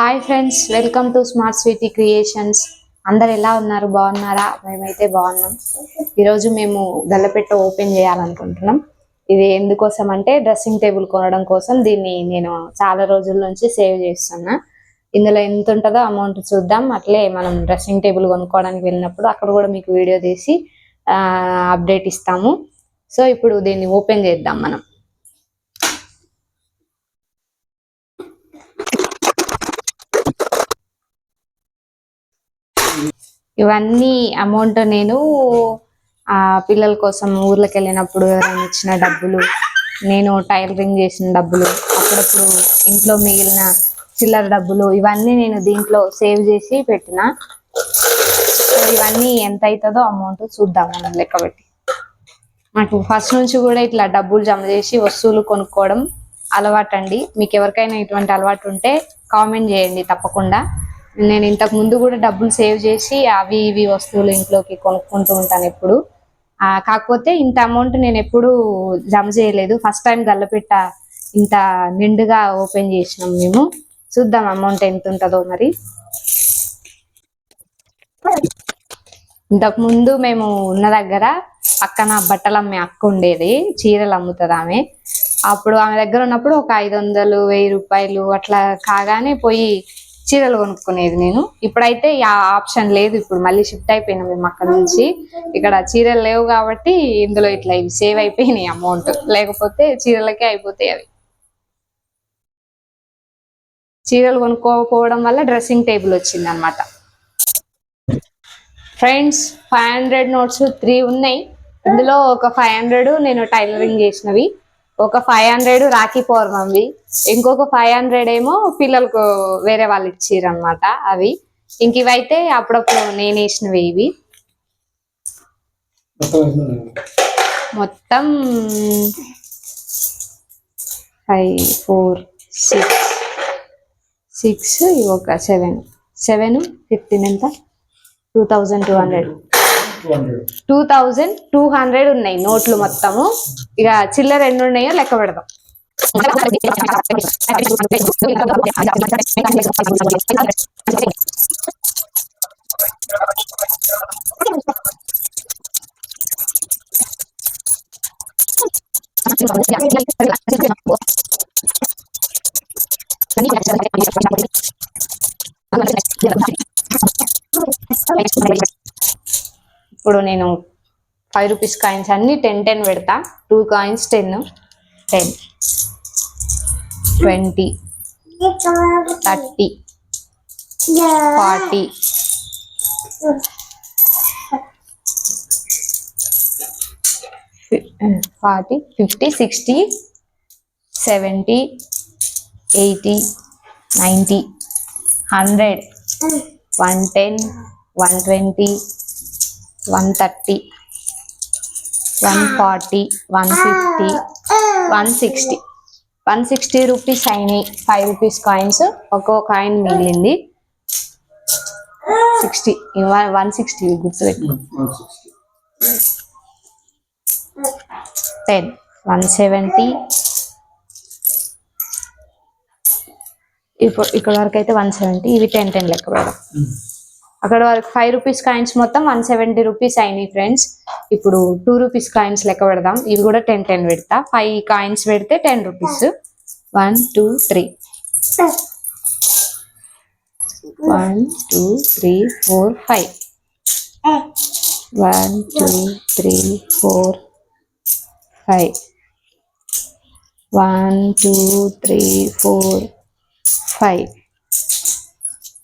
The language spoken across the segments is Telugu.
Hi friends welcome to smart sweety creations. అందరు ఎలా ఉన్నారు? బాగున్నారా? మేమైతే బాగున్నాం. ఈరోజు మేము గల్లపెట్ట ఓపెన్ చేయాలనుకుంటున్నాం. ఇది ఎందుకోసం అంటే డ్రెస్సింగ్ టేబుల్ కొనడం కోసం దీన్ని నేను చాలా రోజుల నుంచి సేవ్ చేస్తున్నా. ఇందులో ఎంత ఉంటుందో అమౌంట్ చూద్దాం. అట్లే మనం డ్రెస్సింగ్ టేబుల్ కొనుక్కోవడానికి వెళ్ళినప్పుడు అక్కడ కూడా మీకు వీడియో తీసి అప్డేట్ ఇస్తాము. సో ఇప్పుడు దీన్ని ఓపెన్ చేద్దాం మనం. ఇవన్నీ అమౌంట్ నేను ఆ పిల్లల కోసం ఊర్లోకి వెళ్ళినప్పుడు ఎవరైనా ఇచ్చిన డబ్బులు నేను టైలరింగ్ చేసిన డబ్బులు అప్పుడప్పుడు ఇంట్లో మిగిలిన చిల్లర డబ్బులు ఇవన్నీ నేను దీంట్లో సేవ్ చేసి పెట్టిన. సో ఇవన్నీ ఎంత అవుతుందో అమౌంట్ చూద్దాం మనం లెక్క పెట్టి. నాకు ఫస్ట్ నుంచి కూడా ఇట్లా డబ్బులు జమ చేసి వస్తువులు కొనుక్కోవడం అలవాటు అండి మీకు ఎవరికైనా ఇటువంటి అలవాటు ఉంటే కామెంట్ చేయండి తప్పకుండా. నేను ఇంతకు ముందు కూడా డబ్బులు సేవ్ చేసి అవి ఇవి వస్తువులు ఇంట్లోకి కొనుక్కుంటూ ఉంటాను ఎప్పుడు. కాకపోతే ఇంత అమౌంట్ నేను ఎప్పుడు జమ చేయలేదు. ఫస్ట్ టైం గల్లపెట్ట ఇంత నిండుగా ఓపెన్ చేసినాం మేము. చూద్దాం అమౌంట్ ఎంత ఉంటుందో మరి. ఇంతకు ముందు మేము ఉన్న దగ్గర పక్కన బట్టలు అమ్మే అక్క ఉండేది. చీరలు అమ్ముతుంది ఆమె. అప్పుడు ఆమె దగ్గర ఉన్నప్పుడు ఒక ఐదు వందలు వెయ్యి రూపాయలు అట్లా కాగానే పోయి చీరలు కొనుక్కునేది నేను. ఇప్పుడైతే ఆ ఆప్షన్ లేదు. ఇప్పుడు మళ్ళీ షిఫ్ట్ అయిపోయినాం మేము అక్కడ నుంచి. ఇక్కడ చీరలు లేవు కాబట్టి ఇందులో ఇట్లా ఇవి సేవ్ అయిపోయినాయి అమౌంట్. లేకపోతే చీరలకే అయిపోతాయి అవి. చీరలు కొనుక్కోకపోవడం వల్ల డ్రెస్సింగ్ టేబుల్ వచ్చింది అనమాట friends five hundred notes three ఉన్నాయి. ఇందులో ఒక ఫైవ్ హండ్రెడ్ నేను టైలరింగ్ చేసినవి. ఒక ఫైవ్ హండ్రెడ్ రాఖీ పౌర్ణమివి ఇంకొక ఫైవ్ హండ్రెడ్ ఏమో పిల్లలకు వేరే వాళ్ళు ఇచ్చిర్రు అనమాట అవి. ఇంక ఇవైతే అప్పుడప్పుడు నేను వేసినవి ఇవి. మొత్తం ఫైవ్ ఫోర్ సిక్స్ సిక్స్ ఒక సెవెన్ సెవెన్ ఫిఫ్టీన్ ఎంత? Two thousand two hundred two thousand two hundred ఉన్నాయి నోట్లు మొత్తము. ఇక చిల్లర ఎన్ని ఉన్నాయో లెక్క పెడదాం. ఇప్పుడు నేను ఫైవ్ రూపీస్ కాయిన్స్ అన్ని టెన్ టెన్ పెడతా. Two coins ten ten twenty thirty forty forty fifty sixty seventy eighty ninety hundred one ten one twenty one thirty one forty one fifty one sixty one sixty rupees అయినాయి ఫైవ్ రూపీస్ కాయిన్స్ ఒక్కో కాయిన్ మిగిలింది. సిక్స్టీ వన్ సిక్స్టీ గుర్తుపెట్టు టెన్ వన్ సెవెంటీ ఇప్పుడు ఇక్కడ వరకు అయితే వన్ సెవెంటీ ఇవి టెన్ టెన్ లెక్క పెడదాం. Hmm. అక్కడ వరకు ఫైవ్ రూపీస్ కాయిన్స్ మొత్తం వన్ సెవెంటీ రూపీస్ అయినాయి ఫ్రెండ్స్ ఇప్పుడు టూ రూపీస్ కాయిన్స్ లెక్క పెడదాం. ఇవి కూడా టెన్ టెన్ పెడతా. ఫైవ్ కాయిన్స్ పెడితే ten rupees one two three one two three four five one two three four five one two three four five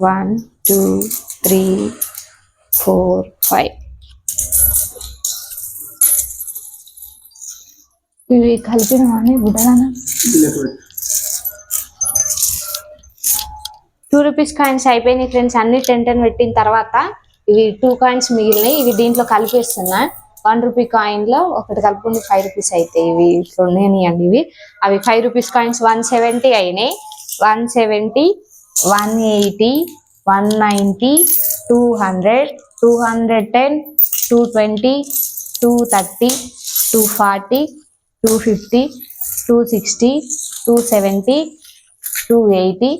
One two three four five. ఇవి కలిపినవని బుడగానా టూ రూపీస్ కాయిన్స్ అయిపోయినాయి ఫ్రెండ్స్ అన్ని టెన్ టెన్ పెట్టిన తర్వాత ఇవి టూ కాయిన్స్ మిగిలినాయి. ఇవి దీంట్లో కలిపేస్తున్నా. వన్ రూపీ కాయిన్లో ఒకటి కలుపుకుంటే ఫైవ్ రూపీస్ అవుతాయి ఇవి ఇట్లా ఉన్నాయండి ఇవి. అవి five rupees coins one seventy అయినాయి. One seventy one eighty one ninety two hundred two hundred ten two twenty two thirty two forty two fifty two sixty two seventy two eighty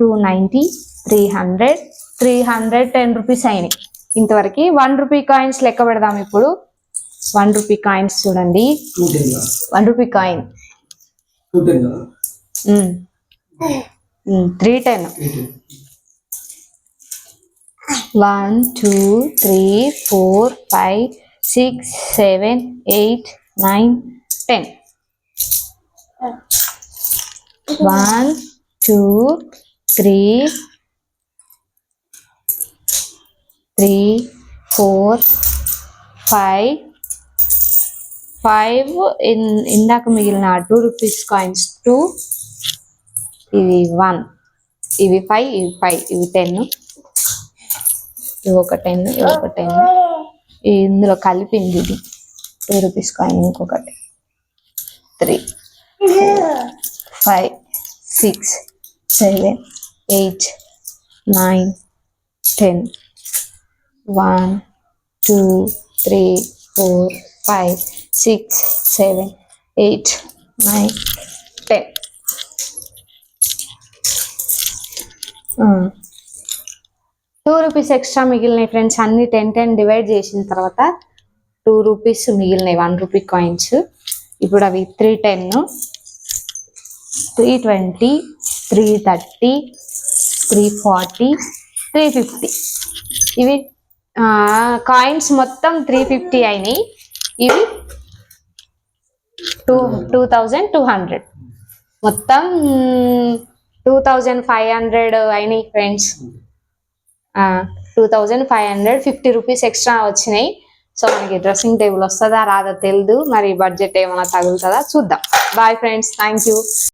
two ninety three hundred three hundred ten rupees అయినాయి. ఇంతవరకు వన్ రూపీ కాయిన్స్ లెక్క పెడదాం ఇప్పుడు. వన్ రూపీ కాయిన్స్ చూడండి. One rupee coin. Three ten one two three four five six seven eight nine ten one two three three four five five in ఇందాక మిగిలిన టూ రూపీస్ కాయిన్స్ టూ ఇవి వన్. ఇవి ఫైవ్ ఇవి ఫైవ్ ఇవి టెన్. ఇవి ఒక టెన్ ఇవి ఒక టెన్. ఇందులో కలిపింది ఇది. టూ రూపీస్ కాయిన్ ఇంకొకటి. Three five six seven eight nine ten. One two three four five six seven eight nine ten. Two rupees extra మిగిలినాయి friends అన్ని టెన్ టెన్ డివైడ్ చేసిన తర్వాత టూ రూపీస్ మిగిలినాయి వన్ రూపీ కాయిన్స్. ఇప్పుడు అవి three ten. Three twenty three thirty three forty three fifty. ఇవి కాయిన్స్ మొత్తం త్రీ ఫిఫ్టీ అయినాయి. ఇవి two two thousand two hundred. మొత్తం టూ థౌజండ్ ఫైవ్ హండ్రెడ్ అయినాయి friends two thousand five hundred fifty rupees extra వచ్చినాయి. సో మనకి డ్రెస్సింగ్ టేబుల్ వస్తుందా రాదా తెలియదు మరి బడ్జెట్ ఏమైనా తగులుతుందా చూద్దాం. Bye friends thank you